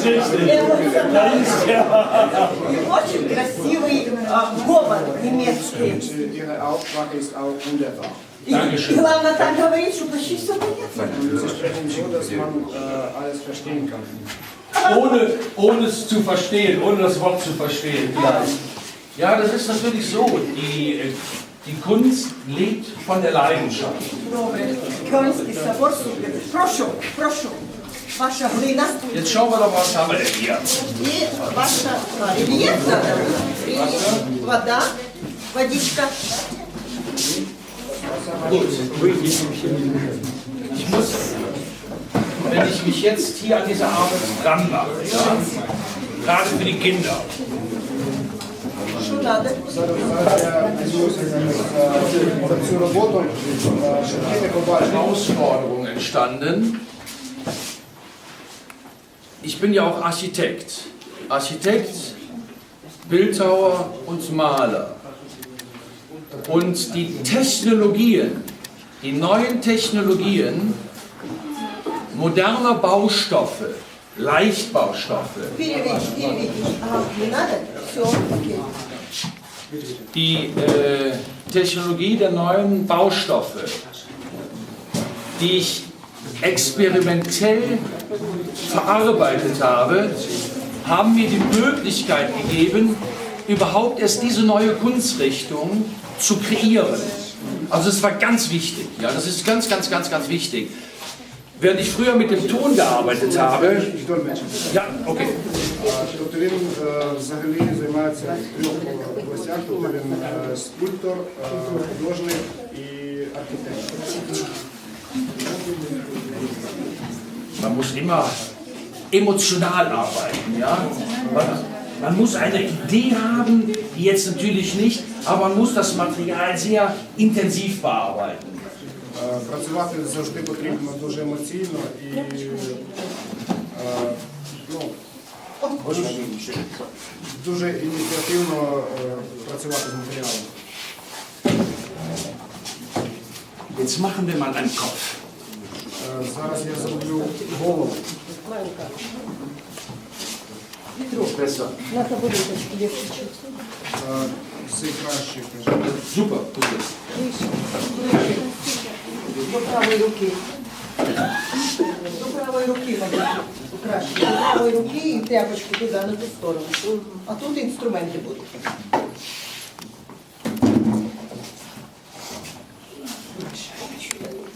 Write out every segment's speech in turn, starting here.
ist richtig. Das ist ja. Очень красивый а, говор немецкий. Und Ihre Aussprache ist auch wunderbar. И главное так говорит, что почти все понятно. Und Sie sprechen so, dass man äh, alles verstehen kann. Ohne, ohne es zu verstehen, ohne das Wort zu verstehen. Ja, ja das ist natürlich so. Die, äh, die Kunst lebt von der Leidenschaft. Добре. Кёльнский Ваша глина Jetzt schauen wir doch, was haben wir denn hier? и ваша а, рельеф надо. Рельеф, вода, водичка. Ich muss, wenn ich mich jetzt hier an diese Arbeit dran mache, ja, gerade für die Kinder, Что надо? Зараз я візьмуся за, за цю роботу, е, щоб діти побачили. Herausforderung entstanden. ich bin ja auch Architekt. Architekt, Bildhauer und Maler. Und die Technologien, die neuen Technologien moderner Baustoffe, Leichtbaustoffe, die äh, Technologie der neuen Baustoffe, die ich experimentell verarbeitet habe, haben mir die Möglichkeit gegeben, überhaupt erst diese neue Kunstrichtung zu kreieren. Also es war ganz wichtig, ja, das ist ganz, ganz, ganz, ganz wichtig. Während ich früher mit dem Ton gearbeitet habe, Ich dolmetscher. ja, okay, А, Тобто він е, взагалі займається в трьох областях, тобто він е, скульптор, е, художник і архітектор. Man muss immer emotional arbeiten. Ja? Man, man muss eine Idee haben, die jetzt natürlich nicht, aber man muss das Material sehr intensiv bearbeiten. Е, Працювати завжди потрібно дуже емоційно і е, ну, дуже, дуже ініціативно е, працювати з матеріалом. Jetzt machen wir mal einen Kopf. Зараз я зроблю голову. На табуреточку легче чуть. Е, Це краще, кажу. Gut. До правої руки. До правої руки, мабуть, краще. До правої руки і тряпочку туди, на ту сторону. А тут інструменти будуть.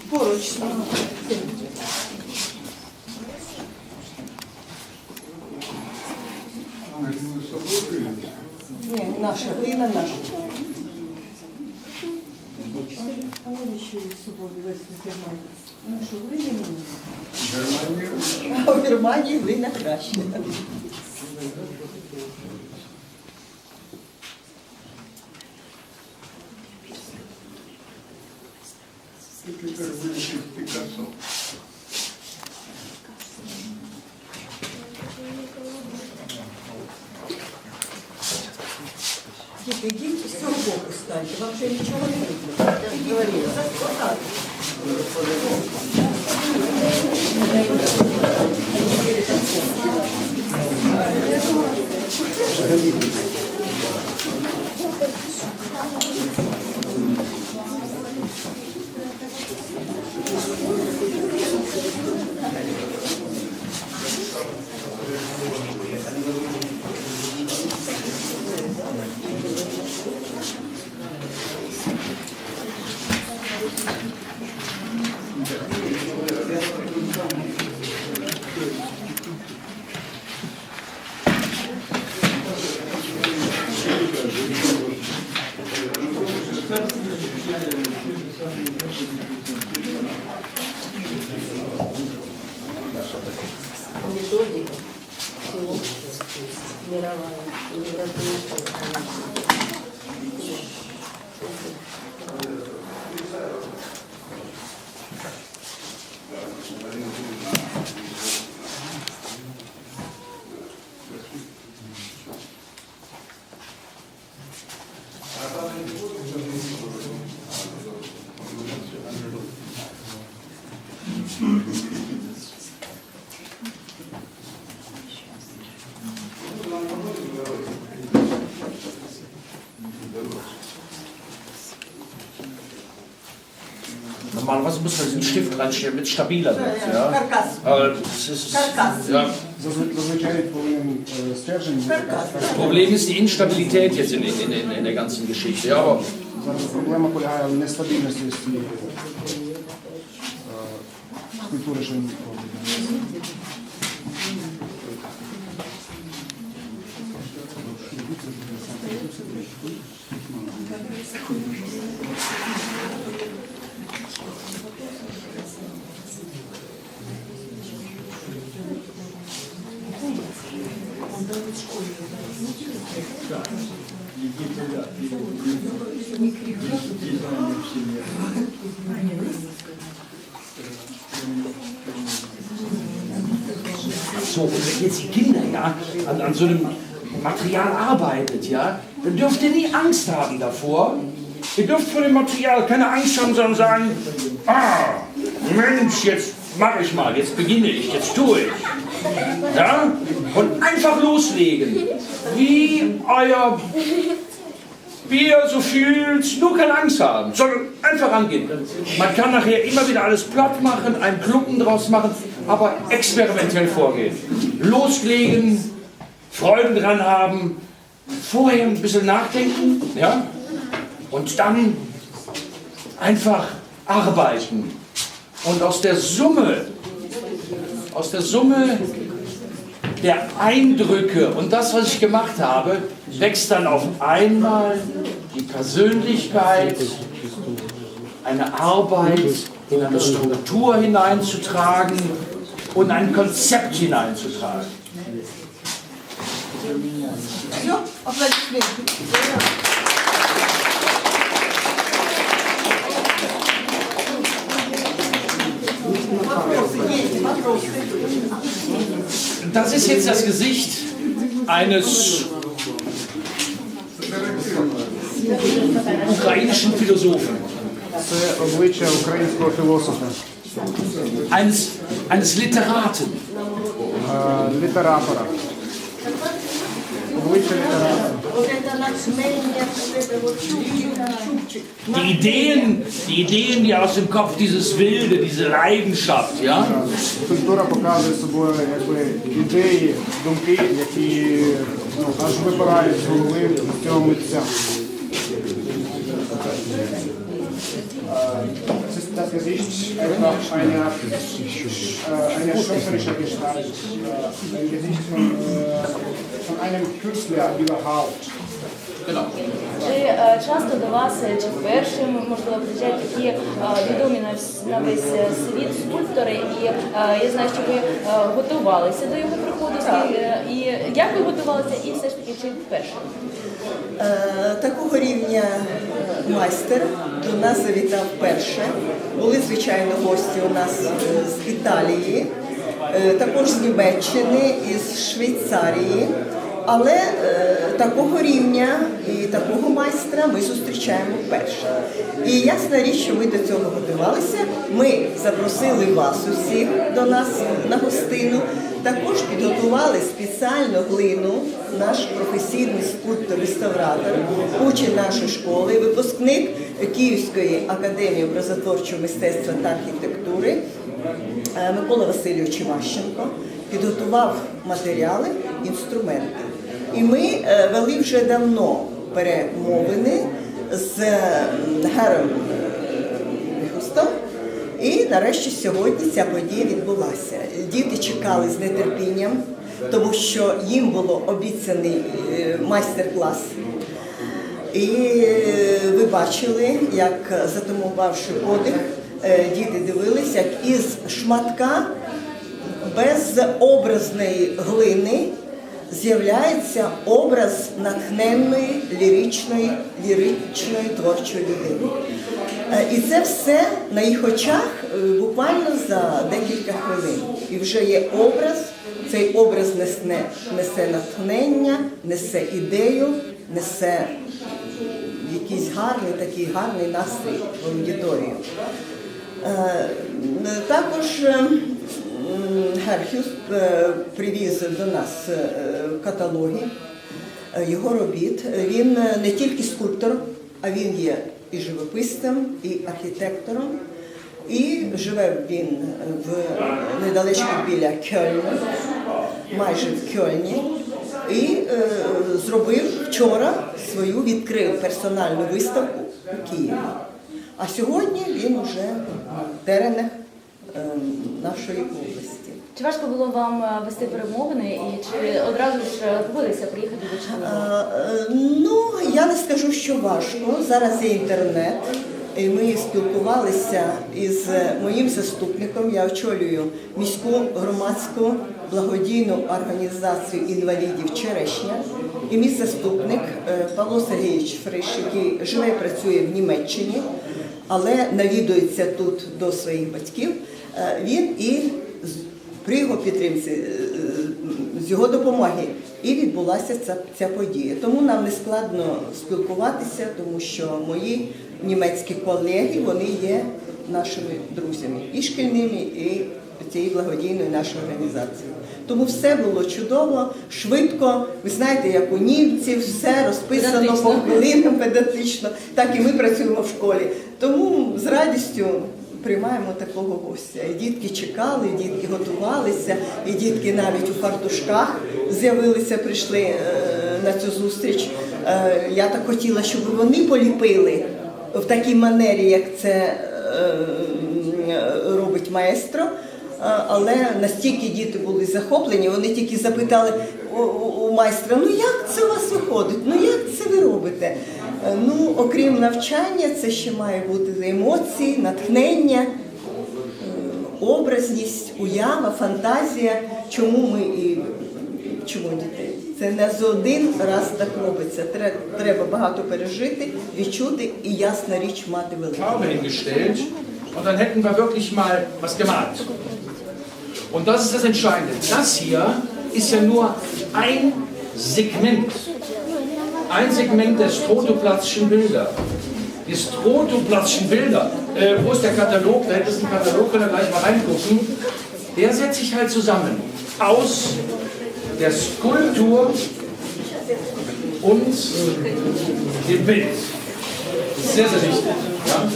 Поруч. Ні, наша глина? Ну мені? А в Германії глина краще. Діти, йдіть з цього боку станьте, вам вже нічого не видно. Я говорила. Отак. Методика was muss man diesen Stift reinstellen, damit es stabiler wird. Ja? Aber es ist, ja. Das Problem ist die Instabilität jetzt in, in, in, in der ganzen Geschichte. Ja, aber so, und wenn jetzt die Kinder ja, an, an so einem Material arbeitet, ja, dann dürft ihr nie Angst haben davor. Ihr dürft vor dem Material keine Angst haben, sondern sagen, ah, Mensch, jetzt mache ich mal, jetzt beginne ich, jetzt tue ich. Ja? Und einfach loslegen. Wie euer wie ihr so fühlt, nur keine Angst haben, sondern einfach angehen. Man kann nachher immer wieder alles platt machen, einen Klumpen draus machen, aber experimentell vorgehen. Loslegen, Freude dran haben, vorher ein bisschen nachdenken, ja, und dann einfach arbeiten. Und aus der Summe, aus der Summe der Eindrücke und das, was ich gemacht habe, wächst dann auf einmal die Persönlichkeit, eine Arbeit in eine Struktur hineinzutragen und ein Konzept hineinzutragen. Ja, Das ist jetzt das Gesicht eines ukrainischen Philosophen. Eines, eines Literaten. Äh, Literator. Die Ideen, die Ideen, die aus dem Kopf, dieses Wilde, diese Leidenschaft, ja, Культура показує собою якби ідеї, думки, які ну, аж випирають з голови цього митця. Das Gesicht einfach einer, äh, einer schöpferischen Gestalt, äh, ein Gesicht von, äh, von einem Künstler überhaupt. Чи е, часто до вас, е, чи вперше, можливо, приїжджають такі е, відомі на, весь світ скульптори, і я знаю, що ви готувалися до його приходу, і, і як ви готувалися, і все ж таки, чи вперше? Е, Такого рівня майстер до нас завітав перше. Були, звичайно, гості у нас е, з Італії, е, також з Німеччини, із Швейцарії. Але е, такого рівня і такого майстра ми зустрічаємо вперше. І ясна річ, що ми до цього готувалися. Ми запросили вас усіх до нас на гостину. Також підготували спеціальну глину, наш професійний скульптор-реставратор, учень нашої школи, випускник Київської академії образотворчого мистецтва та архітектури е, Микола Васильович Іващенко підготував матеріали, інструменти. І ми е, вели вже давно перемовини з м, Гером Густом. І нарешті сьогодні ця подія відбулася. Діти чекали з нетерпінням, тому що їм було обіцяний е, майстер-клас. І е, ви бачили, як затамувавши подих, е, діти дивилися, як із шматка безобразної глини з'являється образ натхненної ліричної, ліричної творчої людини. Е, І це все на їх очах е, буквально за декілька хвилин. І вже є образ, цей образ несе, несе натхнення, несе ідею, несе якийсь гарний, такий гарний настрій в аудиторію. Е, Також Герхюс е, привіз до нас е, каталоги е, його робіт. Він не тільки скульптор, а він є і живописцем, і архітектором. І живе він в недалечко біля Кьольна, майже в Кьольні. І е, зробив вчора свою відкрив персональну виставку у Києві. А сьогодні він уже в теренах нашої області. Чи важко було вам е, вести перемовини і чи одразу ж е, погодилися приїхати до Чернігова? Е, е, Ну, я не скажу, що важко. Зараз є інтернет. І ми спілкувалися із моїм заступником. Я очолюю міську громадську благодійну організацію інвалідів Черешня. І мій заступник е, Павло Сергійович Фриш, який живе і працює в Німеччині, але навідується тут до своїх батьків. Е, Він і при його підтримці, е, з його допомоги, і відбулася ця, ця подія. Тому нам не складно спілкуватися, тому що мої німецькі колеги вони є нашими друзями і шкільними, і цієї благодійної нашої організації. Тому все було чудово, швидко. Ви знаєте, як у німців, все розписано по хвилинам педантично, так і ми працюємо в школі. Тому з радістю приймаємо такого гостя. І дітки чекали, і дітки готувалися, і дітки навіть у фартушках з'явилися, прийшли е, на цю зустріч. Е, я так хотіла, щоб вони поліпили в такій манері, як це е, робить маестро. Але настільки діти були захоплені, вони тільки запитали у, майстра, ну як це у вас виходить? Ну як це ви робите? Е, Ну, окрім навчання, це ще має бути емоції, натхнення, е, образність, уява, фантазія. Чому ми і чому дітей? Це не за один раз так робиться. Тре- Треба багато пережити, відчути і ясна річ мати велику. Und dann hätten wir wirklich mal was gemalt. Und das ist das Entscheidende. Das hier ist ja nur ein Segment. Ein Segment des Trotoplatzschen Bilder. Die Trotoplatzschen Bilder. Äh, wo ist der Katalog? Da hätte es einen Katalog, können wir gleich mal reingucken. Der setzt sich halt zusammen aus der Skulptur und dem Bild. Sehr, sehr wichtig. Ja?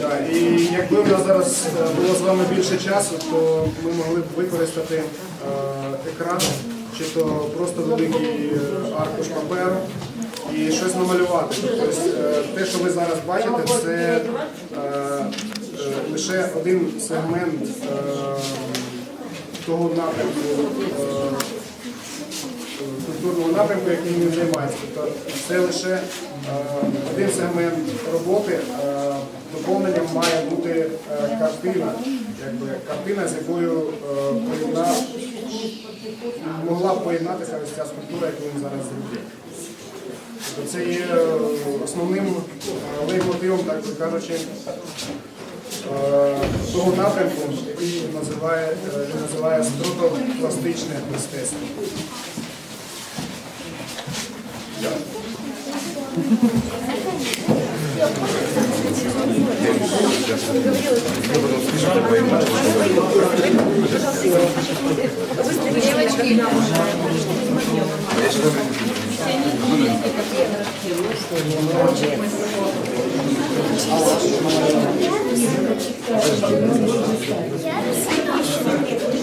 Так, І якби в нас зараз е, було з вами більше часу, то ми могли б використати е, екран, чи то просто великий е, аркуш паперу і щось намалювати. Тобто е, те, що ви зараз бачите, це е, лише один сегмент того напрямку. культурного напрямку, яким він займається. Тобто це лише е, один сегмент роботи. Е, доповненням має бути е, картина, якби картина, з якою е, поєдна, могла б поєднатися ось ця скульптура, яку він зараз зробив. Тобто це є е, основним е, так би кажучи, е, того напрямку, який називає, е, він називає струтопластичне мистецтво. Я розумію, що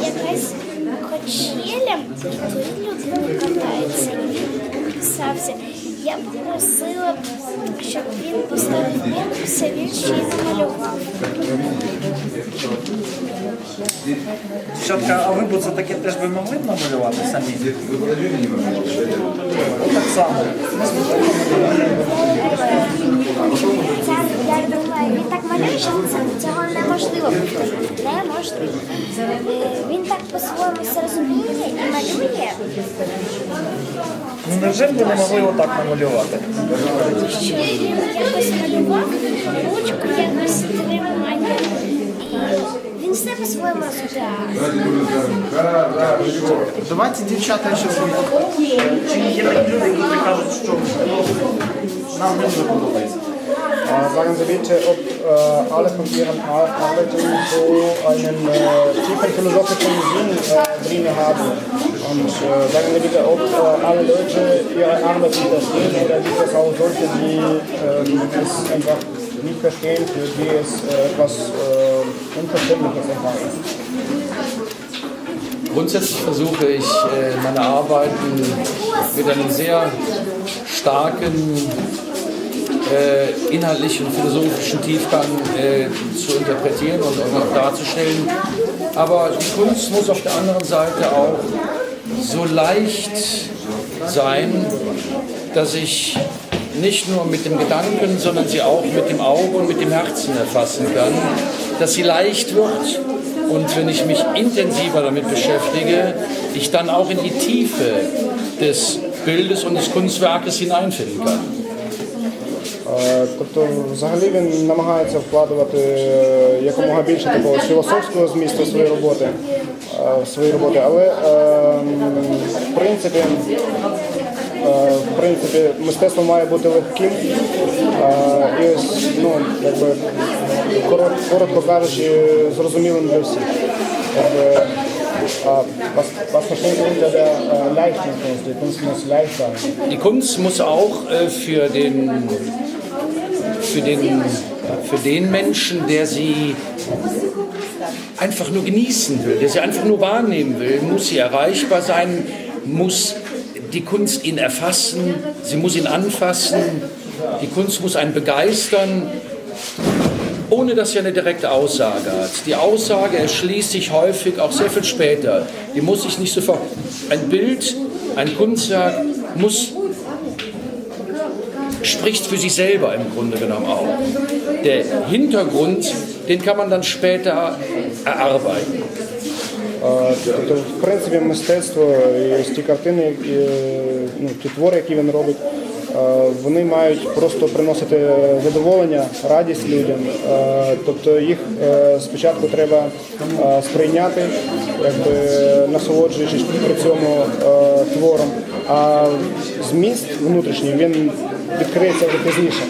якась качеля, коли людина катається, він підписався. Я попросила, щоб він поставив підпис, а він ще й намалював. Дівчатка, а ви б це таке теж би могли б намалювати самі? Так само. Я думаю, він так малює, що це- цього неможливо повторити. Е, Він так по-своєму все розуміє і малює, Ну невже б ви не могли отак намалювати? що він якось малював, ручку якось тримання. І він все по-своєму розуміє. Давайте дівчата ще Чи є такі люди, які кажуть, що нам не дуже подобається? Äh, Sagen Sie bitte, ob äh, alle von Ihren Ar- Arbeiten so einen äh, tiefen philosophischen Sinn drin haben. Und sagen Sie bitte, ob alle Leute Ihre Arbeit verstehen oder gibt es auch solche, die es einfach nicht verstehen, für die es etwas äh, Unverständliches erfahren. Grundsätzlich versuche ich, meine Arbeiten mit einem sehr starken äh, inhaltlichen und philosophischen Tiefgang äh, zu interpretieren und auch darzustellen. Aber die Kunst muss auf der anderen Seite auch so leicht sein, dass ich nicht nur mit dem Gedanken, sondern sie auch mit dem Auge und mit dem Herzen erfassen kann, dass sie leicht wird und wenn ich mich intensiver damit beschäftige, ich dann auch in die Tiefe des Bildes und des Kunstwerkes hineinfinden kann. Е, Тобто, взагалі він намагається вкладувати е, якомога більше такого філософського змісту свої роботи, е, свої роботи, але в принципі, в принципі, мистецтво має бути легким. І ось, ну, якби, коротко, кажучи, зрозумілим для всіх. Was, was verstehen Sie unter der äh, leichten Kunst? Die Kunst muss leicht sein. Die Kunst muss auch äh, für, den, für, den, für den Menschen, der sie einfach nur genießen will, der sie einfach nur wahrnehmen will, muss sie erreichbar sein, muss die Kunst ihn erfassen, sie muss ihn anfassen, die Kunst muss einen begeistern, ohne dass sie eine direkte Aussage hat. Die Aussage erschließt sich häufig auch sehr viel später. Die muss ich nicht sofort. Ein Bild, ein Kunstwerk muss spricht für sich selber im Grunde genommen auch. Der Hintergrund, den kann man dann später erarbeiten. Е, Тобто, в принципі, мистецтво і ось ті картини, і, ну, ті твори, які він робить, е, вони мають просто приносити задоволення, радість людям. Е, Тобто їх е, спочатку треба е, сприйняти, якби насолоджуючись при цьому е, твором. А зміст внутрішній він відкриється вже пізніше.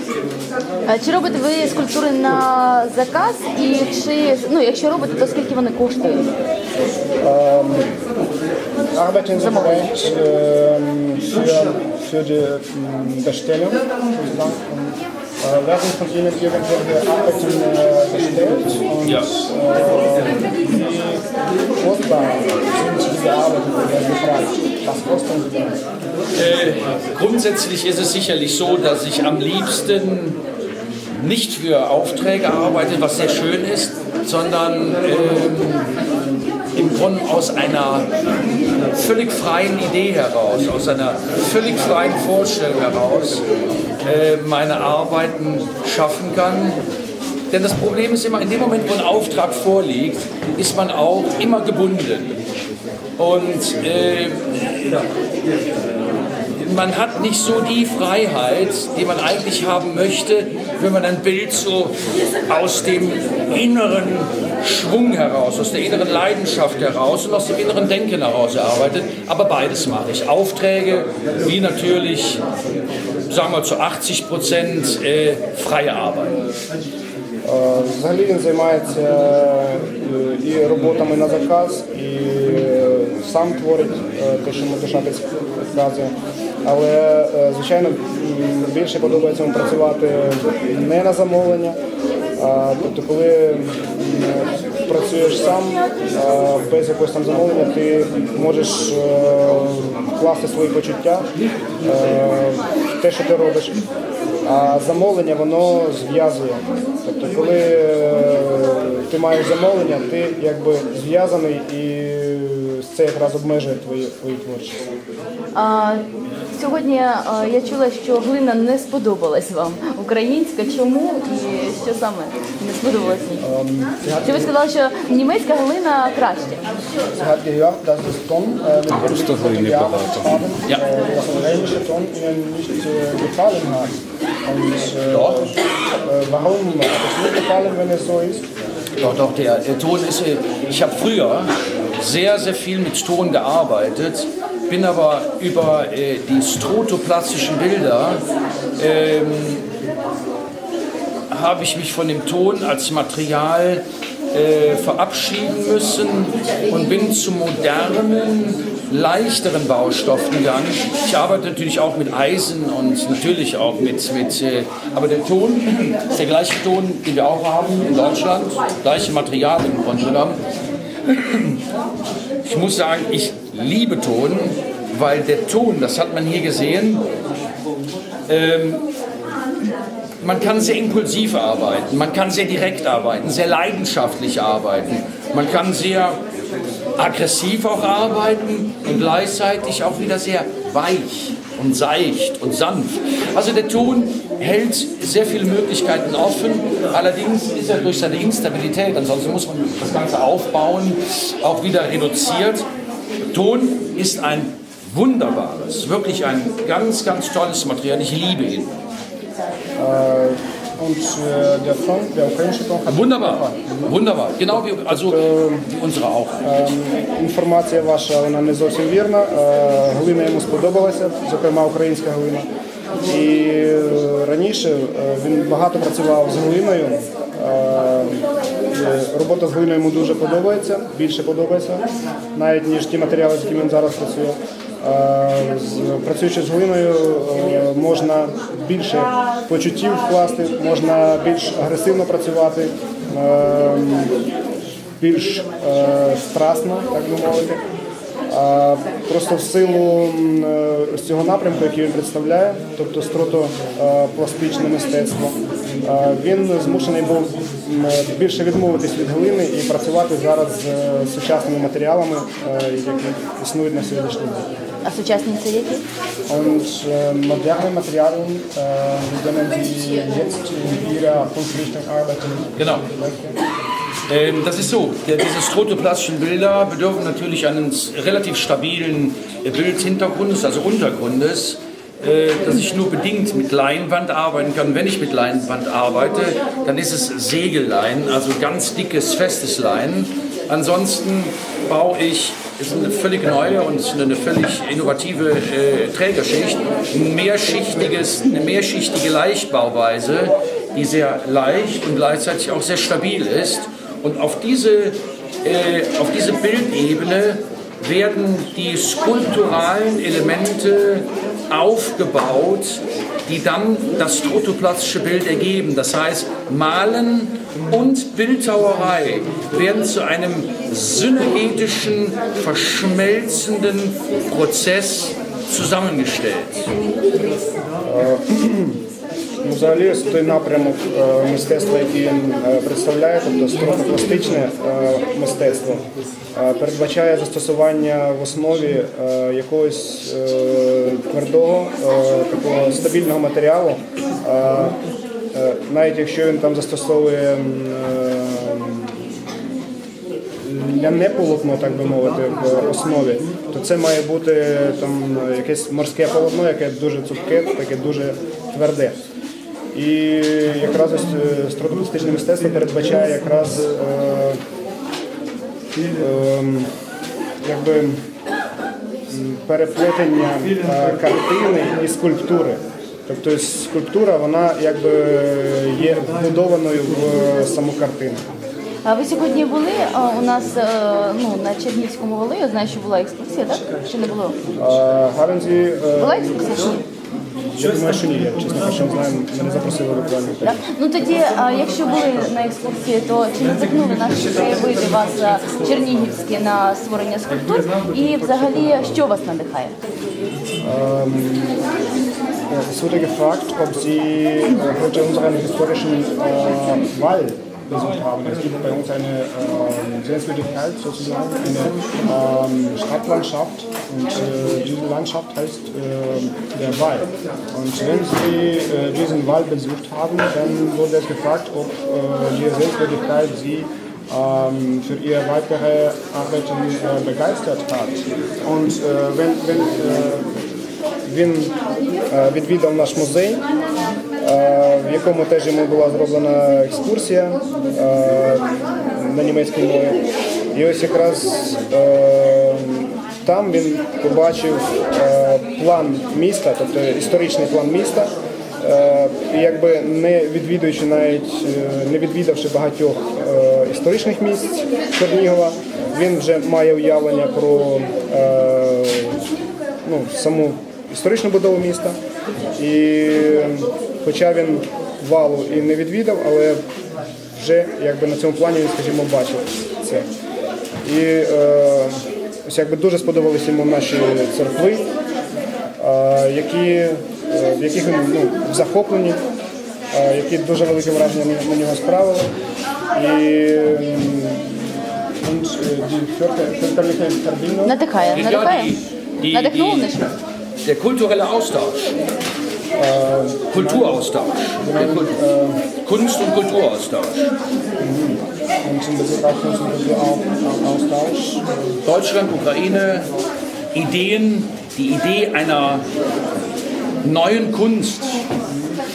Чи робите ви скульптури на заказ? І чи ну, якщо робите, то скільки вони коштують? Arbeiten Sie vielleicht ähm, für, die ähm, Bestellung sozusagen? Und, äh, werden von Ihnen irgendwelche Arbeiten äh, bestellt? Und Ja. äh, wie kostbar sind diese Arbeiten oder gefragt? Was kosten sie denn? Äh, grundsätzlich ist es sicherlich so, dass ich am liebsten nicht für Aufträge arbeite, was sehr schön ist, sondern Grunde aus einer völlig freien Idee heraus, aus einer völlig freien Vorstellung heraus äh, meine Arbeiten schaffen kann. Denn das Problem ist immer, in dem Moment, wo ein Auftrag vorliegt, ist man auch immer gebunden. Und äh, man hat nicht so die Freiheit, die man eigentlich haben möchte, wenn man ein Bild so aus dem inneren Schwung heraus, aus der inneren Leidenschaft heraus und aus dem inneren Denken heraus erarbeitet. Aber beides mache ich. Aufträge wie natürlich, sagen wir zu 80 Prozent äh, freie Arbeit. Е, Взагалі він займається е, і роботами на заказ, і е, сам творить е, те, що Матушатець підказує. Але, е, звичайно, більше подобається працювати не на замовлення. Тобто, коли працюєш сам без якогось там замовлення, ти можеш е, вкласти свої почуття е, в те, що ти робиш. А замовлення воно зв'язує. Тобто, коли ти маєш замовлення, ти якби зв'язаний і це якраз обмежує твої, твої творчість. А, сьогодні а, я чула, що глина не сподобалась вам українська. Чому і що саме не сподобалось їй? Чи ви сказали, що німецька глина краще? Sie hat gehört, dass das Ton äh, mit dem Просто глини багато. haben, Ja. äh, das italienische Ton ihnen nicht äh, gefallen hat. Und äh, Äh, warum hat es nicht gefallen, wenn es so ist? Doch, doch, der, der Ton ist. äh, Ich habe früher sehr, sehr viel mit Ton gearbeitet, bin aber über äh, die strotoplastischen Bilder ähm, habe ich mich von dem Ton als Material äh, verabschieden müssen und bin zu modernen, leichteren Baustoffen gegangen. Ich arbeite natürlich auch mit Eisen und natürlich auch mit, mit äh, aber der Ton ist der gleiche Ton, den wir auch haben in Deutschland, gleiche Material im Grunde genommen. Ich muss sagen, ich liebe Ton, weil der Ton, das hat man hier gesehen, ähm, man kann sehr impulsiv arbeiten, man kann sehr direkt arbeiten, sehr leidenschaftlich arbeiten, man kann sehr aggressiv auch arbeiten und gleichzeitig auch wieder sehr weich und seicht und sanft. Also der Ton hält sehr viele Möglichkeiten offen, allerdings ist er durch seine Instabilität, ansonsten muss man das Ganze aufbauen, auch wieder reduziert. Ton ist ein wunderbares, wirklich ein ganz, ganz tolles Material. Ich liebe ihn. Und äh, der Ton, der ukrainische Ton hat Wunderbar, wunderbar. Genau wie, also, wie unsere auch. Інформація ваша вона не зовсім вірна. Е, Глина йому сподобалася, зокрема українська глина. І е, раніше е, він багато працював з глиною. Е, е, Робота з глиною йому дуже подобається, більше подобається, навіть ніж ті матеріали, з якими він зараз працює. Е, з- Працюючи з глиною, е, можна більше почуттів вкласти, можна більш агресивно працювати. Е, більш страстно, так би мовити. Просто в силу е, цього напрямку, який він представляє, тобто стротопластичне мистецтво, він змушений був більше відмовитись від глини і працювати зараз з сучасними матеріалами, які існують на сьогоднішній день. А сучасні це які? Und äh, moderne Materialien, äh, mit denen Sie jetzt in Ihrer Kunstrichtung arbeiten, Genau. Ähm, das ist so, der, diese strotoplastischen Bilder bedürfen natürlich eines relativ stabilen äh, Bildhintergrundes, also Untergrundes, äh, dass ich nur bedingt mit Leinwand arbeiten kann. Wenn ich mit Leinwand arbeite, dann ist es Segellein, also ganz dickes, festes Lein. Ansonsten baue ich, ist eine völlig neue und eine völlig innovative äh, Trägerschicht, ein mehrschichtiges, eine mehrschichtige Leichtbauweise, die sehr leicht und gleichzeitig auch sehr stabil ist. Und auf diese, äh, auf diese Bildebene werden die skulpturalen Elemente aufgebaut, die dann das strotoplastische Bild ergeben. Das heißt, Malen und Bildhauerei werden zu einem synergetischen, verschmelzenden Prozess zusammengestellt. Ну, взагалі, той напрямок е, мистецтва, який він е, представляє, тобто строгопластичне е, мистецтво, передбачає застосування в основі якогось твердого, такого стабільного матеріалу. Е, Навіть якщо він там застосовує м, е, ляне полотно, так би мовити, в основі, то це має бути там якесь морське полотно, яке дуже цупке, таке дуже тверде. І якраз ось е, мистецтво передбачає якраз е, е, якби переплетення картини і скульптури. Тобто скульптура вона якби є вбудованою в саму картину. А ви сьогодні були а, у нас е, ну, на Чернігівському вали? Я знаю, що була екскурсія, так? Чи не було? А, Гаранзі, е, Була екскурсія? я думаю, що ні, я чесно кажучи, не знаю, мене запросили буквально. Так? Ну тоді, а, якщо були на екскурсії, то чи не надихнули наші краєвиди вас а, чернігівські на створення скульптур? І взагалі, що вас надихає? Ja, es wurde gefragt, ob Sie äh, heute unseren historischen äh, Wall besucht haben. Es gibt bei uns eine äh, Sehenswürdigkeit, sozusagen eine ähm, Stadtlandschaft und äh, diese Landschaft heißt äh, der Wall. Und wenn Sie äh, diesen Wall besucht haben, dann wurde es gefragt, ob die Sehenswürdigkeit Sie ähm, für ihre weitere Arbeiten äh, begeistert hat. Und äh, wenn, wenn, äh, wenn відвідав наш музей, е, в якому теж йому була зроблена екскурсія е, на німецькій мові. І ось якраз е, там він побачив е, план міста, тобто історичний план міста. Е, І якби не відвідуючи навіть, е, не відвідавши багатьох е, історичних місць Чернігова. Він вже має уявлення про е, ну, саму історичну будову міста. І хоча він валу і не відвідав, але вже якби на цьому плані він, скажімо, бачив це. І е, ось якби дуже сподобалися йому наші церкви, е, які, е, в яких він ну, захоплені, е, які дуже велике враження на, нього справили. І äh, Надихає, надихає. die- die- Надихнуло на щось? Der kulturelle Austausch. Kulturaustausch. Der Kult Kunst- und Kulturaustausch. und Kunst und Kulturaustausch. Deutschland, Ukraine, Ideen, die Idee einer neuen Kunst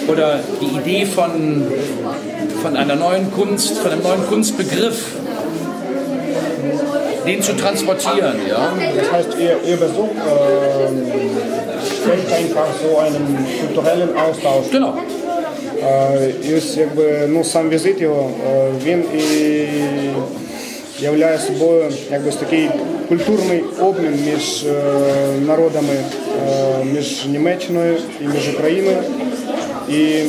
oder die Idee von, von einer neuen Kunst, von einem neuen Kunstbegriff, den zu transportieren, ja. Das heißt, ihr, ihr Besuch stellt einfach so einen kulturellen Austausch. Genau. Е, ось якби ну сам візит його е, він і являє собою якби такий культурний обмін між е, народами, е, між Німеччиною і між Україною. І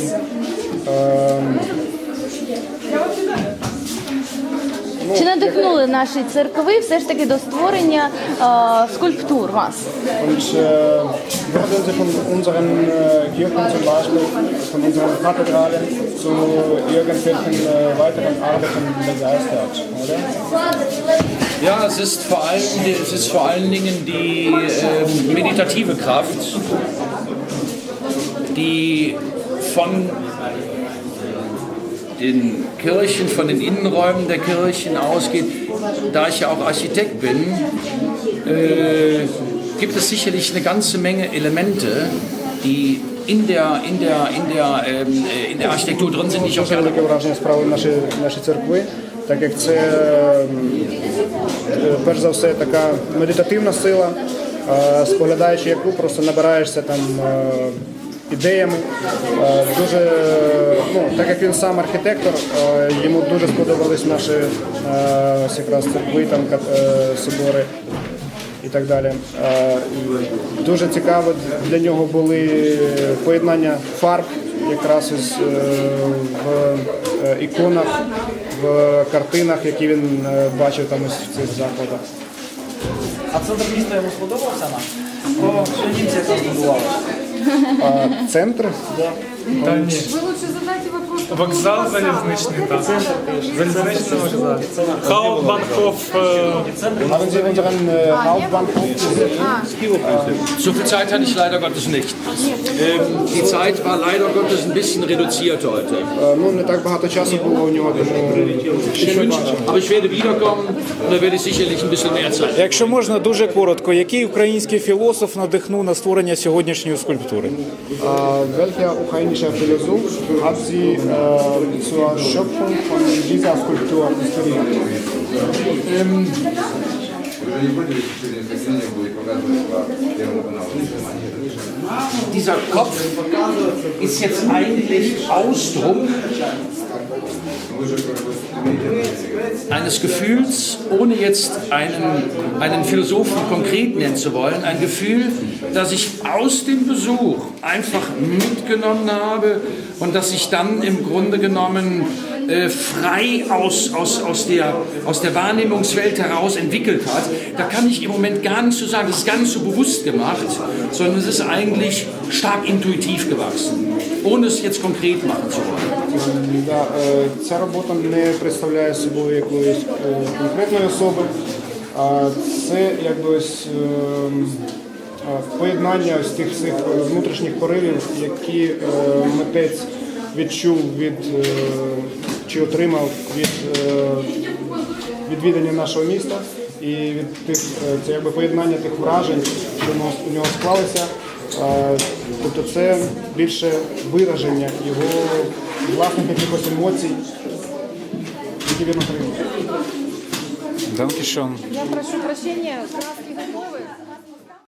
Чи надихнули наші церкви все ж таки до створення е, скульптур вас? Und äh, wurden Sie von unseren äh, Kirchen zum Beispiel, von unseren Kathedralen zu irgendwelchen äh, weiteren Arbeiten begeistert, oder? Ja, es ist vor allem, es ist vor allen Dingen die ähm, meditative Kraft, die von den Kirchen, von den Innenräumen der Kirchen ausgeht. Da ich ja auch Architekt bin, äh, gibt es sicherlich eine ganze Menge Elemente, die in der, in der, in der, ähm, äh, in der Architektur drin sind, die ich auch Дуже gerne велике враження справили наші, наші церкви, так як це м, е, перш за все така медитативна сила, е, споглядаючи яку просто набираєшся там е, ідеями. Е, Дуже, ну, так як він сам архітектор, е, йому дуже сподобались наші е, ось якраз церкви, там собори і так далі. Дуже цікаво для нього були поєднання фарб якраз із, в іконах, в картинах, які він бачив там в цих закладах. А центр міста йому сподобався нам? Про німці якраз будували? Центр Та ні. Вокзал залізничний, так. Залізничний вокзал. Хаuptbahnhof, е, haben Sie unseren äh, Hauptbahnhof gesehen? Viel Zeit hatte ich leider Gottes nicht. Ähm, die Zeit war leider Gottes ein bisschen reduziert heute. Е, Ну не так багато часу було у нього, тому ще Ich wünsche, aber ich werde wiederkommen und da werde ich sicherlich ein bisschen mehr Zeit. Якщо можна дуже коротко, який український філософ надихнув на створення сьогоднішньої скульптури? Äh, welcher griechischer Philosoph hat sie äh, zur Schöpfung von dieser Kultur inspiriert. Ähm, dieser Kopf ist jetzt eigentlich Ausdruck eines Gefühls, ohne jetzt einen, einen Philosophen konkret nennen zu wollen, ein Gefühl, das ich aus dem Besuch einfach mitgenommen habe und das sich dann im Grunde genommen äh, frei aus, aus, aus, der, aus der Wahrnehmungswelt heraus entwickelt hat. Da kann ich im Moment gar nicht so sagen, das ist gar nicht so bewusst gemacht, sondern es ist eigentlich stark intuitiv gewachsen, ohne es jetzt konkret machen zu wollen. Да, е, ця робота не представляє собою якоїсь е, конкретної особи, а це якби ось ем, поєднання ось тих всіх внутрішніх поривів, які е, митець відчув від чи отримав від відвідання нашого міста. І від тих це якби поєднання тих вражень, що у нього склалися. Тобто це більше вираження його власних якихось емоцій, які він отримує. Данкішон. Я прошу прощення, краски готовы.